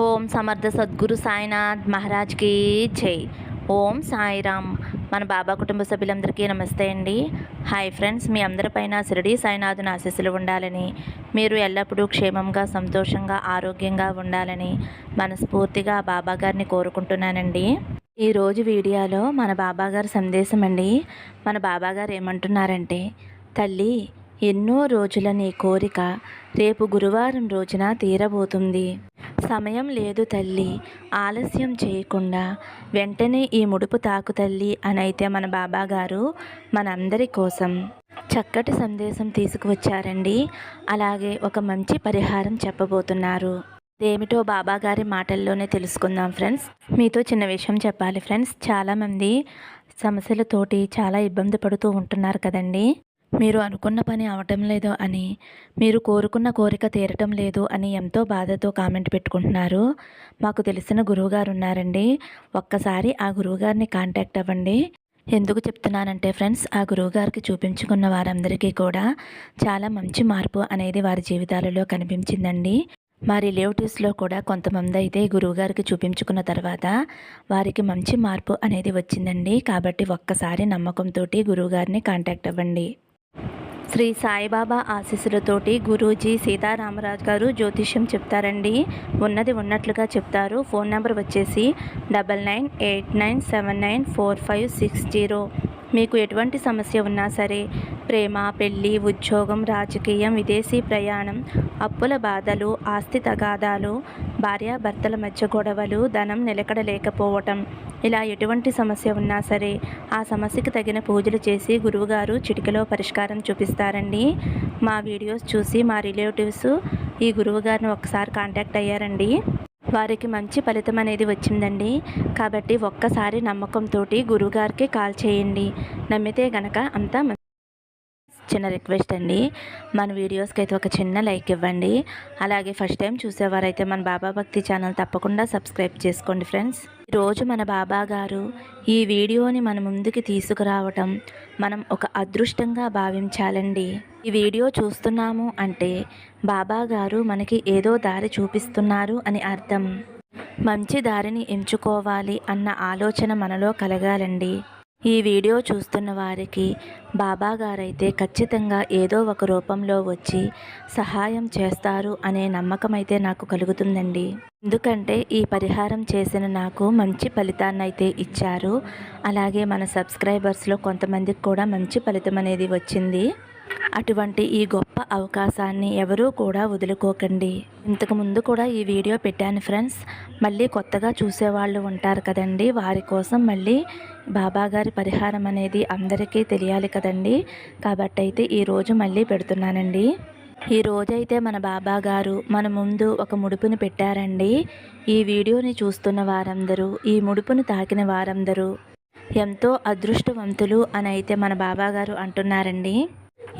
ఓం సమర్థ సద్గురు సాయినాథ్ మహారాజ్కి జై. ఓం సాయిరామ్. మన బాబా కుటుంబ సభ్యులందరికీ నమస్తే అండి. హాయ్ ఫ్రెండ్స్ మీ అందరిపైన శిరడి సాయినాథుని ఆశీస్సులు ఉండాలని మీరు ఎల్లప్పుడూ క్షేమంగా సంతోషంగా ఆరోగ్యంగా ఉండాలని మనస్ఫూర్తిగా బాబా గారిని కోరుకుంటున్నానండి. ఈరోజు వీడియోలో మన బాబా గారి సందేశం అండి. మన బాబా గారు ఏమంటున్నారంటే తల్లి ఎన్నో రోజుల నీ కోరిక రేపు గురువారం రోజున తీరబోతుంది. సమయం లేదు తల్లి ఆలస్యం చేయకుండా వెంటనే ఈ ముడుపు తాకు తల్లి అని అయితే మన బాబా గారు మనందరి కోసం. చక్కటి సందేశం తీసుకువచ్చారండి. అలాగే ఒక మంచి పరిహారం చెప్పబోతున్నారు. ఏమిటో బాబాగారి మాటల్లోనే తెలుసుకుందాం ఫ్రెండ్స్. మీతో చిన్న విషయం చెప్పాలి ఫ్రెండ్స్. చాలామంది సమస్యలతోటి చాలా ఇబ్బంది పడుతూ ఉంటున్నారు కదండి. మీరు అనుకున్న పని అవటం లేదు అని మీరు కోరుకున్న కోరిక తీరటం లేదు అని ఎంతో బాధతో కామెంట్ పెట్టుకుంటున్నారు. మాకు తెలిసిన గురువుగారు ఉన్నారండి ఒక్కసారి ఆ గురువుగారిని కాంటాక్ట్ అవ్వండి. ఎందుకు చెప్తున్నానంటే ఫ్రెండ్స్ ఆ గురువుగారికి చూపించుకున్న వారందరికీ కూడా చాలా మంచి మార్పు అనేది వారి జీవితాలలో కనిపించిందండి. మా రిలేటివ్స్లో కూడా కొంతమంది అయితే గురువుగారికి చూపించుకున్న తర్వాత వారికి మంచి మార్పు అనేది వచ్చిందండి. కాబట్టి ఒక్కసారి నమ్మకంతో గురువుగారిని కాంటాక్ట్ అవ్వండి. శ్రీ సాయిబాబా ఆశీస్సులతోటి గురూజీ సీతారామరాజు గారు జ్యోతిష్యం చెప్తారండి. ఉన్నది ఉన్నట్లుగా చెప్తారు. ఫోన్ నెంబర్ వచ్చేసి double nine eight nine seven nine four five six zero. మీకు ఎటువంటి సమస్య ఉన్నా సరే ప్రేమ పెళ్ళి ఉద్యోగం రాజకీయం విదేశీ ప్రయాణం అప్పుల బాధలు ఆస్తి తగాదాలు భార్యాభర్తల మధ్య గొడవలు ధనం నిలకడ లేకపోవటం ఇలా ఎటువంటి సమస్య ఉన్నా సరే ఆ సమస్యకు తగిన పూజలు చేసి గురువుగారు చిటికలో పరిష్కారం చూపిస్తారండి. మా వీడియోస్ చూసి మా రిలేటివ్స్ ఈ గురువుగారిని ఒకసారి కాంటాక్ట్ అయ్యారండి. వారికి మంచి ఫలితం అనేది వచ్చిందండి. కాబట్టి ఒక్కసారి నమ్మకంతో గురువుగారికి కాల్ చేయండి. నమ్మితే గనక అంతా చిన్న రిక్వెస్ట్ అండి. మన వీడియోస్కి అయితే ఒక చిన్న లైక్ ఇవ్వండి. అలాగే ఫస్ట్ టైం చూసేవారైతే మన బాబా భక్తి ఛానల్ తప్పకుండా సబ్స్క్రైబ్ చేసుకోండి ఫ్రెండ్స్. ఈరోజు మన బాబా గారు ఈ వీడియోని మన ముందుకి తీసుకురావటం మనం ఒక అదృష్టంగా భావించాలండి. ఈ వీడియో చూస్తున్నాము అంటే బాబా గారు మనకి ఏదో దారి చూపిస్తున్నారు అని అర్థం. మంచి దారిని ఎంచుకోవాలి అన్న ఆలోచన మనలో కలగాలండి. ఈ వీడియో చూస్తున్న వారికి బాబా గారైతే ఖచ్చితంగా ఏదో ఒక రూపంలో వచ్చి సహాయం చేస్తారు అనే నమ్మకం అయితే నాకు కలుగుతుందండి. ఎందుకంటే ఈ పరిహారం చేసిన నాకు మంచి ఫలితాన్ని అయితే ఇచ్చారు. అలాగే మన సబ్స్క్రైబర్స్లో కొంతమందికి కూడా మంచి ఫలితం అనేది వచ్చింది. అటువంటి ఈ గొప్ప అవకాశాన్ని ఎవరూ కూడా వదులుకోకండి. ఇంతకు ముందు కూడా ఈ వీడియో పెట్టాను ఫ్రెండ్స్. మళ్ళీ కొత్తగా చూసేవాళ్ళు ఉంటారు కదండి. వారి కోసం మళ్ళీ బాబాగారి పరిహారం అనేది అందరికీ తెలియాలి కదండి. కాబట్టి అయితే ఈరోజు మళ్ళీ పెడుతున్నానండి. ఈ రోజైతే మన బాబా గారు మన ముందు ఒక ముడుపుని పెట్టారండి. ఈ వీడియోని చూస్తున్న వారందరూ ఈ ముడుపును తాకిన వారందరూ ఎంతో అదృష్టవంతులు అని అయితే మన బాబాగారు అంటున్నారండి.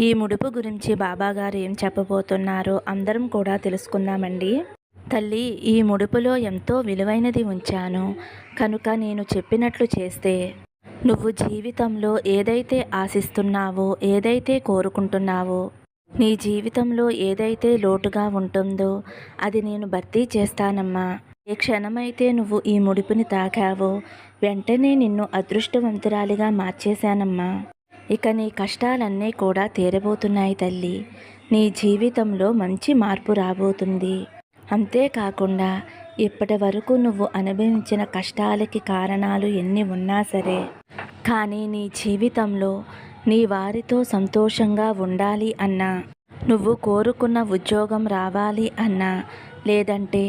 ఈ ముడుపు గురించి బాబాగారు ఏం చెప్పబోతున్నారో అందరం కూడా తెలుసుకుందామండి. తల్లి ఈ ముడుపులో ఎంతో విలువైనది ఉంచాను. కనుక నేను చెప్పినట్లు చేస్తే నువ్వు జీవితంలో ఏదైతే ఆశిస్తున్నావో ఏదైతే కోరుకుంటున్నావో నీ జీవితంలో ఏదైతే లోటుగా ఉంటుందో అది నేను భర్తీ చేస్తానమ్మా. ఏ క్షణమైతే నువ్వు ఈ ముడుపుని తాకావో వెంటనే నిన్ను అదృష్టవంతురాలిగా మార్చేశానమ్మా. ఇక నీ కష్టాలన్నీ కూడా తీరబోతున్నాయి తల్లి. నీ జీవితంలో మంచి మార్పు రాబోతుంది. అంతేకాకుండా ఇప్పటి వరకు నువ్వు అనుభవించిన కష్టాలకి కారణాలు ఎన్ని ఉన్నా సరే కానీ నీ జీవితంలో నీ వారితో సంతోషంగా ఉండాలి అన్నా నువ్వు కోరుకున్న ఉద్యోగం రావాలి అన్నా లేదంటే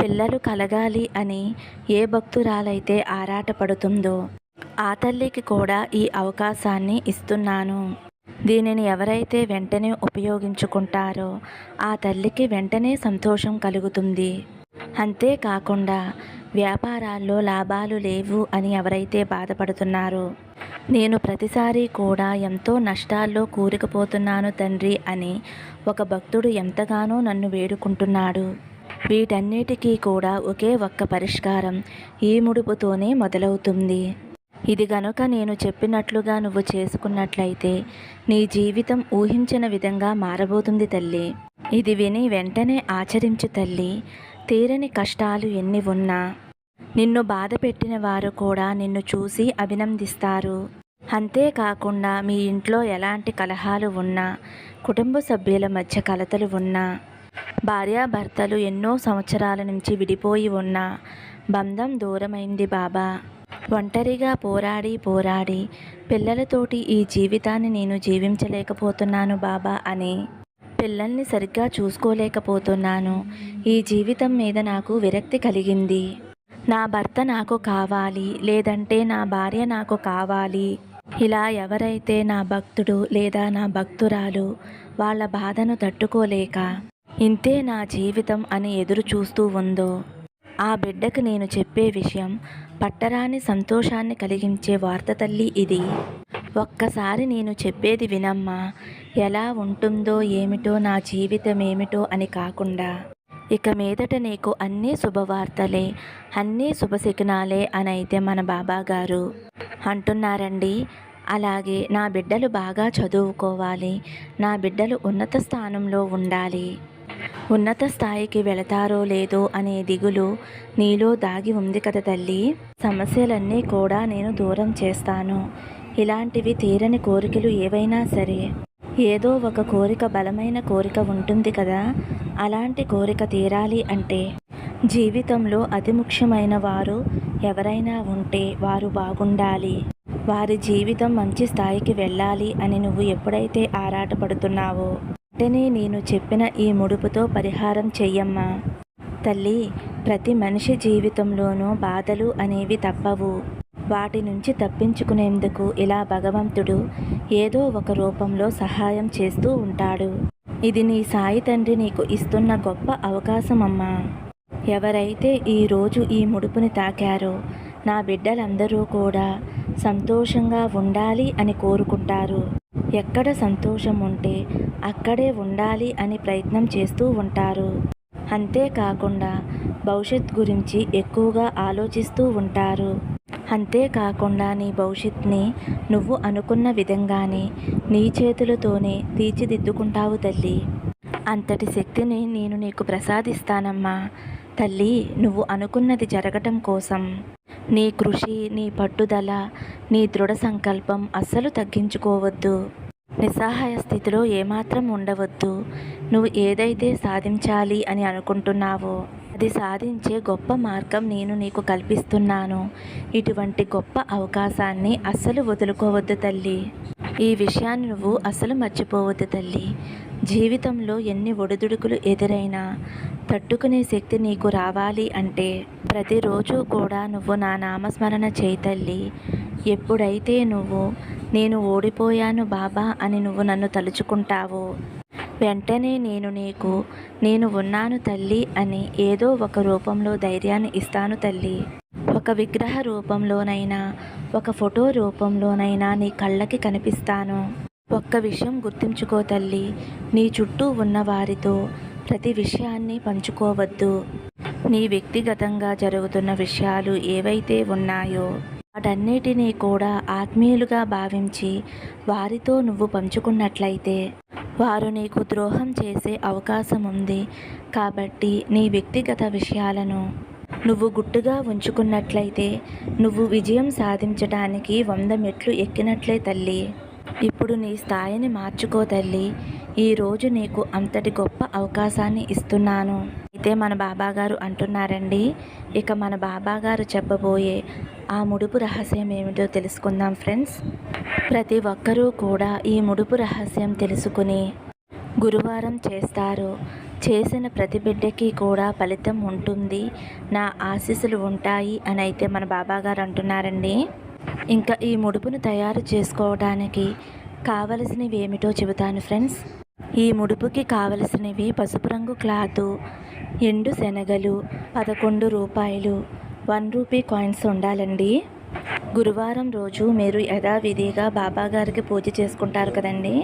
పిల్లలు కలగాలి అని ఏ భక్తురాలైతే ఆరాటపడుతుందో ఆ తల్లికి కూడా ఈ అవకాశాన్ని ఇస్తున్నాను. దీనిని ఎవరైతే వెంటనే ఉపయోగించుకుంటారో ఆ తల్లికి వెంటనే సంతోషం కలుగుతుంది. అంతేకాకుండా వ్యాపారాల్లో లాభాలు లేవు అని ఎవరైతే బాధపడుతున్నారో నేను ప్రతిసారి కూడా ఎంతో నష్టాల్లో కూరుకుపోతున్నాను తండ్రి అని ఒక భక్తుడు ఎంతగానో నన్ను వేడుకుంటున్నాడు. వీటన్నిటికీ కూడా ఒకే ఒక్క పరిష్కారం ఈ ముడుపుతోనే మొదలవుతుంది. ఇది గనుక నేను చెప్పినట్లుగా నువ్వు చేసుకున్నట్లయితే నీ జీవితం ఊహించిన విధంగా మారబోతుంది తల్లి. ఇది విని వెంటనే ఆచరించు తల్లి. తీరని కష్టాలు ఎన్ని ఉన్నా నిన్ను బాధ పెట్టిన వారు కూడా నిన్ను చూసి అభినందిస్తారు. అంతేకాకుండా మీ ఇంట్లో ఎలాంటి కలహాలు ఉన్నా కుటుంబ సభ్యుల మధ్య కలతలు ఉన్నా భార్యాభర్తలు ఎన్నో సంవత్సరాల నుంచి విడిపోయి ఉన్నా బంధం దూరమైంది బాబా. ఒంటరిగా పోరాడి పోరాడి పిల్లలతోటి ఈ జీవితాన్ని నేను జీవించలేకపోతున్నాను బాబా అని పిల్లల్ని సరిగ్గా చూసుకోలేకపోతున్నాను. ఈ జీవితం మీద నాకు విరక్తి కలిగింది. నా భర్త నాకు కావాలి లేదంటే నా భార్య నాకు కావాలి. ఇలా ఎవరైతే నా భక్తుడు లేదా నా భక్తురాలు వాళ్ళ బాధను తట్టుకోలేక ఇంతే నా జీవితం అని ఎదురు చూస్తూ ఉందో ఆ బిడ్డకు నేను చెప్పే విషయం పట్టరాని సంతోషాన్ని కలిగించే వార్త తల్లి ఇది. ఒక్కసారి నేను చెప్పేది వినమ్మా. ఎలా ఉంటుందో ఏమిటో నా జీవితం ఏమిటో అని కాకుండా. ఇక మీదట నీకు అన్నీ శుభవార్తలే అన్నీ శుభశకునాలే అని అయితే మన బాబా గారు అంటున్నారండి. అలాగే నా బిడ్డలు బాగా చదువుకోవాలి నా బిడ్డలు ఉన్నత స్థానంలో ఉండాలి. ఉన్నత స్థాయికి వెళతారో లేదో అనే దిగులు నీలో దాగి ఉంది కదా తల్లి. సమస్యలన్నీ కూడా నేను దూరం చేస్తాను. ఇలాంటివి తీరని కోరికలు ఏవైనా సరే. ఏదో ఒక కోరిక బలమైన కోరిక ఉంటుంది కదా. అలాంటి కోరిక తీరాలి అంటే జీవితంలో అతి ముఖ్యమైన వారు ఎవరైనా ఉంటే వారు బాగుండాలి. వారి జీవితం మంచి స్థాయికి వెళ్ళాలి అని నువ్వు ఎప్పుడైతే ఆరాటపడుతున్నావో వెంటనే నేను చెప్పిన ఈ ముడుపుతో పరిహారం చెయ్యమ్మా. తల్లి ప్రతి మనిషి జీవితంలోనూ బాధలు అనేవి తప్పవు. వాటి నుంచి తప్పించుకునేందుకు ఇలా భగవంతుడు ఏదో ఒక రూపంలో సహాయం చేస్తూ ఉంటాడు. ఇది నీ సాయి తండ్రి నీకు ఇస్తున్న గొప్ప అవకాశం అమ్మా ఎవరైతే ఈరోజు ఈ ముడుపుని తాకారో నా బిడ్డలందరూ కూడా సంతోషంగా ఉండాలి అని కోరుకుంటారు. ఎక్కడ సంతోషం ఉంటే అక్కడే ఉండాలి అని ప్రయత్నం చేస్తూ ఉంటారు. అంతేకాకుండా భవిష్యత్ గురించి ఎక్కువగా ఆలోచిస్తూ ఉంటారు. అంతేకాకుండా నీ భవిష్యత్ని నువ్వు అనుకున్న విధంగానే నీ చేతులతోనే తీర్చిదిద్దుకుంటావు తల్లి. అంతటి శక్తిని నేను నీకు ప్రసాదిస్తానమ్మా. తల్లి నువ్వు అనుకున్నది జరగటం కోసం నీ కృషి నీ పట్టుదల నీ దృఢ సంకల్పం అస్సలు తగ్గించుకోవద్దు. నిస్సహాయ స్థితిలో ఏమాత్రం ఉండవద్దు. నువ్వు ఏదైతే సాధించాలి అని అనుకుంటున్నావో అది సాధించే గొప్ప మార్గం నేను నీకు కల్పిస్తున్నాను. ఇటువంటి గొప్ప అవకాశాన్ని అస్సలు వదులుకోవద్దు తల్లి. ఈ విషయాన్ని నువ్వు అస్సలు మర్చిపోవద్దు తల్లి. జీవితంలో ఎన్ని ఒడిదుడుకులు ఎదురైనా తట్టుకునే శక్తి నీకు రావాలి అంటే ప్రతిరోజు కూడా నువ్వు నా నామస్మరణ చేతల్లి ఎప్పుడైతే నువ్వు నేను ఓడిపోయాను బాబా అని నువ్వు నన్ను తలుచుకుంటావో వెంటనే నేను నీకు నేను ఉన్నాను తల్లి అని ఏదో ఒక రూపంలో ధైర్యాన్ని ఇస్తాను తల్లి. ఒక విగ్రహ రూపంలోనైనా ఒక ఫోటో రూపంలోనైనా నీ కళ్ళకి కనిపిస్తాను. ఒక్క విషయం గుర్తుంచుకో తల్లి. నీ చుట్టూ ఉన్న వారితో ప్రతి విషయాన్ని పంచుకోవద్దు. నీ వ్యక్తిగతంగా జరుగుతున్న విషయాలు ఏవైతే ఉన్నాయో వాటన్నిటినీ కూడా ఆత్మీయులుగా భావించి వారితో నువ్వు పంచుకున్నట్లయితే వారు నీకు ద్రోహం చేసే అవకాశం ఉంది. కాబట్టి నీ వ్యక్తిగత విషయాలను నువ్వు గుట్టుగా ఉంచుకున్నట్లయితే నువ్వు విజయం సాధించడానికి వంద మెట్లు ఎక్కినట్లే తల్లి. ఇప్పుడు నీ స్థాయిని మార్చుకో తల్లి. ఈరోజు నీకు అంతటి గొప్ప అవకాశాన్ని ఇస్తున్నాను. అయితే మన బాబాగారు అంటున్నారండి ఇక మన బాబాగారు చెప్పబోయే ఆ ముడుపు రహస్యం ఏమిటో తెలుసుకుందాం ఫ్రెండ్స్. ప్రతి ఒక్కరూ కూడా ఈ ముడుపు రహస్యం తెలుసుకుని గురువారం చేస్తారు. చేసిన ప్రతి బిడ్డకి కూడా ఫలితం ఉంటుంది. నా ఆశీస్సులు ఉంటాయి అని అయితే మన బాబాగారు అంటున్నారండి. ఇంకా ఈ ముడుపును తయారు చేసుకోవడానికి కావలసినవి ఏమిటో చెబుతాను ఫ్రెండ్స్. ఈ ముడుపుకి కావలసినవి పసుపు రంగు క్లాతు ఎండు శనగలు పదకొండు రూపాయలు. వన్ రూపీ కాయిన్స్ ఉండాలండి. గురువారం రోజు మీరు యథావిధిగా బాబా గారికి పూజ చేసుకుంటారు కదండి.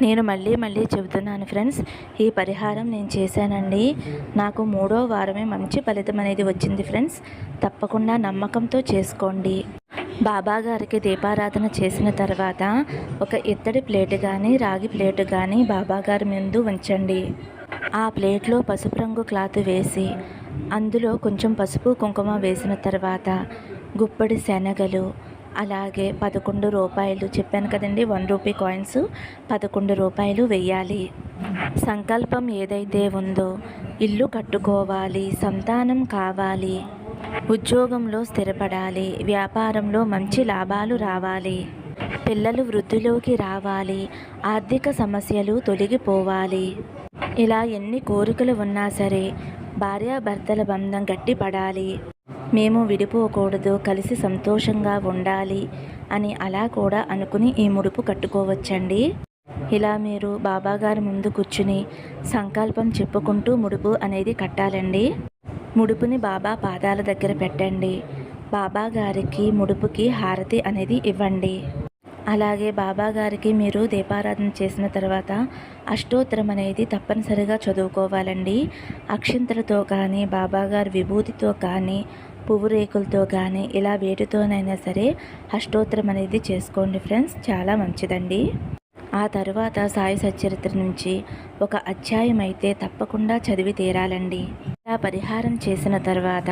నేను మళ్ళీ మళ్ళీ చెబుతున్నాను ఫ్రెండ్స్. ఈ పరిహారం నేను చేశానండి. నాకు మూడో వారమే మంచి ఫలితం అనేది వచ్చింది ఫ్రెండ్స్. తప్పకుండా నమ్మకంతో చేసుకోండి. బాబాగారికి దీపారాధన చేసిన తర్వాత ఒక ఇత్తడి ప్లేట్ కానీ రాగి ప్లేట్ కానీ బాబాగారి ముందు ఉంచండి. ఆ ప్లేట్లో పసుపు రంగు క్లాత్ వేసి అందులో కొంచెం పసుపు కుంకుమ వేసిన తర్వాత గుప్పడి శనగలు అలాగే పదకొండు రూపాయలు చెప్పాను కదండి వన్ రూపీ కాయిన్స్ పదకొండు రూపాయలు వెయ్యాలి సంకల్పం ఏదైతే ఉందో ఇల్లు కట్టుకోవాలి సంతానం కావాలి. ఉద్యోగంలో స్థిరపడాలి వ్యాపారంలో మంచి లాభాలు రావాలి పిల్లలు వృద్ధిలోకి రావాలి ఆర్థిక సమస్యలు తొలగిపోవాలి. ఇలా ఎన్ని కోరికలు ఉన్నా సరే భార్యాభర్తల బంధం గట్టిపడాలి. మేము విడిపోకూడదు కలిసి సంతోషంగా ఉండాలి అని అలా కూడా అనుకుని ఈ ముడుపు కట్టుకోవచ్చండి. ఇలా మీరు బాబాగారి ముందు కూర్చుని సంకల్పం చెప్పుకుంటూ ముడుపు అనేది కట్టాలండి. ముడుపుని బాబా పాదాల దగ్గర పెట్టండి. బాబా గారికి ముడుపుకి హారతి అనేది ఇవ్వండి. అలాగే బాబా గారికి మీరు దీపారాధన చేసిన తర్వాత అష్టోత్తరం అనేది తప్పనిసరిగా చదువుకోవాలండి. అక్షింతలతో కానీ బాబాగారి విభూతితో కానీ పువ్వు రేకులతో కానీ ఇలా వేటితోనైనా సరే అష్టోత్తరం అనేది చేసుకోండి ఫ్రెండ్స్. చాలా మంచిదండి. ఆ తరువాత సాయి సచ్చరిత్ర నుంచి ఒక అధ్యాయం అయితే తప్పకుండా చదివి తీరాలండి. ఇలా పరిహారం చేసిన తర్వాత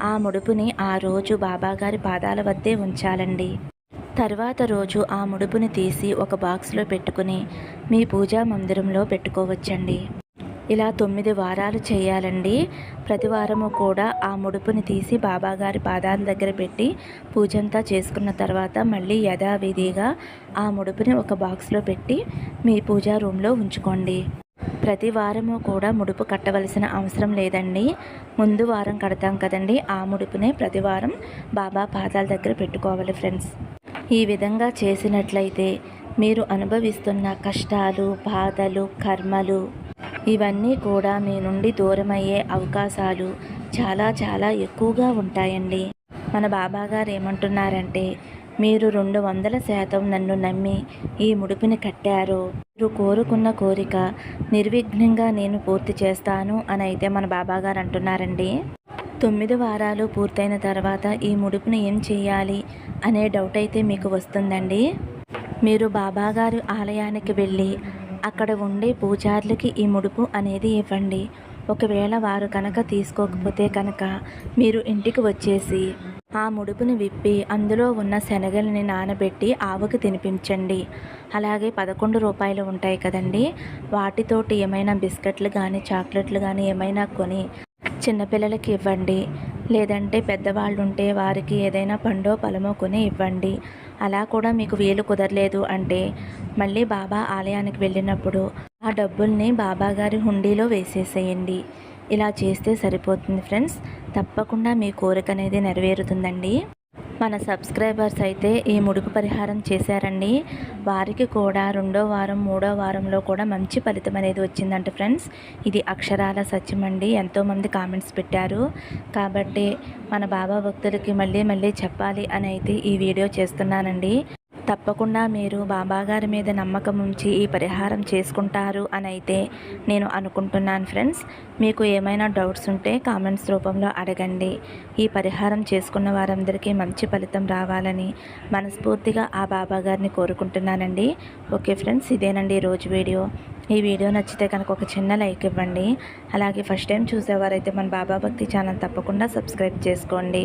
ఆ ముడుపుని ఆ రోజు బాబాగారి పాదాల వద్దే ఉంచాలండి. తర్వాత రోజు ఆ ముడుపుని తీసి ఒక బాక్స్లో పెట్టుకుని మీ పూజా మందిరంలో పెట్టుకోవచ్చండి. ఇలా తొమ్మిది వారాలు చేయాలండి. ప్రతి వారము కూడా ఆ ముడుపుని తీసి బాబాగారి పాదాల దగ్గర పెట్టి పూజంతా చేసుకున్న తర్వాత మళ్ళీ యథావిధిగా ఆ ముడుపుని ఒక బాక్స్లో పెట్టి మీ పూజా రూమ్లో ఉంచుకోండి. ప్రతి వారము కూడా ముడుపు కట్టవలసిన అవసరం లేదండి. ముందు వారం కడతాం కదండి. ఆ ముడుపునే ప్రతి వారం బాబా పాదాల దగ్గర పెట్టుకోవాలి ఫ్రెండ్స్. ఈ విధంగా చేసినట్లయితే మీరు అనుభవిస్తున్న కష్టాలు బాధలు కర్మలు ఇవన్నీ కూడా మీ నుండి దూరమయ్యే అవకాశాలు చాలా చాలా ఎక్కువగా ఉంటాయండి. మన బాబా గారు ఏమంటున్నారంటే మీరు రెండు వందల శాతం నన్ను నమ్మి ఈ ముడుపుని కట్టారు మీరు కోరుకున్న కోరిక నిర్విఘ్నంగా నేను పూర్తి చేస్తాను అని అయితే మన బాబా గారు అంటున్నారండి తొమ్మిది వారాలు పూర్తయిన తర్వాత ఈ ముడుపుని ఏం చేయాలి అనే డౌట్ అయితే మీకు వస్తుందండి. మీరు బాబాగారు ఆలయానికి వెళ్ళి అక్కడ ఉండే పూజార్లకి ఈ ముడుపు అనేది ఇవ్వండి. ఒకవేళ వారు కనుక తీసుకోకపోతే కనుక మీరు ఇంటికి వచ్చేసి ఆ ముడుపుని విప్పి అందులో ఉన్న శనగల్ని నానబెట్టి ఆవుకి తినిపించండి. అలాగే పదకొండు రూపాయలు ఉంటాయి కదండి. వాటితోటి ఏమైనా బిస్కెట్లు కానీ చాక్లెట్లు కానీ ఏమైనా కొని చిన్నపిల్లలకి ఇవ్వండి. లేదంటే పెద్దవాళ్ళు ఉంటే వారికి ఏదైనా పండో పలమో కొని ఇవ్వండి. అలా కూడా మీకు వీలు కుదరలేదు అంటే మళ్ళీ బాబా ఆలయానికి వెళ్ళినప్పుడు ఆ డబ్బుల్ని బాబా గారి హుండీలో వేసేసేయండి. ఇలా చేస్తే సరిపోతుంది ఫ్రెండ్స్. తప్పకుండా మీ కోరిక అనేది నెరవేరుతుందండి. మన సబ్స్క్రైబర్స్ అయితే ఈ ముడుపు పరిహారం చేశారండి. వారికి కూడా రెండో వారం మూడో వారంలో కూడా మంచి ఫలితం అనేది వచ్చిందంట ఫ్రెండ్స్. ఇది అక్షరాల సత్యం అండి. ఎంతోమంది కామెంట్స్ పెట్టారు. కాబట్టి మన బాబా భక్తులకి మళ్ళీ మళ్ళీ చెప్పాలి అని అయితే ఈ వీడియో చేస్తున్నానండి. తప్పకుండా మీరు బాబాగారి మీద నమ్మకం ఉంచి ఈ పరిహారం చేసుకుంటారు అని అయితే నేను అనుకుంటున్నాను ఫ్రెండ్స్. మీకు ఏమైనా డౌట్స్ ఉంటే కామెంట్స్ రూపంలో అడగండి. ఈ పరిహారం చేసుకున్న వారందరికీ మంచి ఫలితం రావాలని మనస్ఫూర్తిగా ఆ బాబాగారిని కోరుకుంటున్నానండి. ఓకే ఫ్రెండ్స్ ఇదేనండి ఈరోజు వీడియో. ఈ వీడియో నచ్చితే కనుక ఒక చిన్న లైక్ ఇవ్వండి. అలాగే ఫస్ట్ టైం చూసేవారైతే మన బాబా భక్తి ఛానల్ తప్పకుండా సబ్స్క్రైబ్ చేసుకోండి.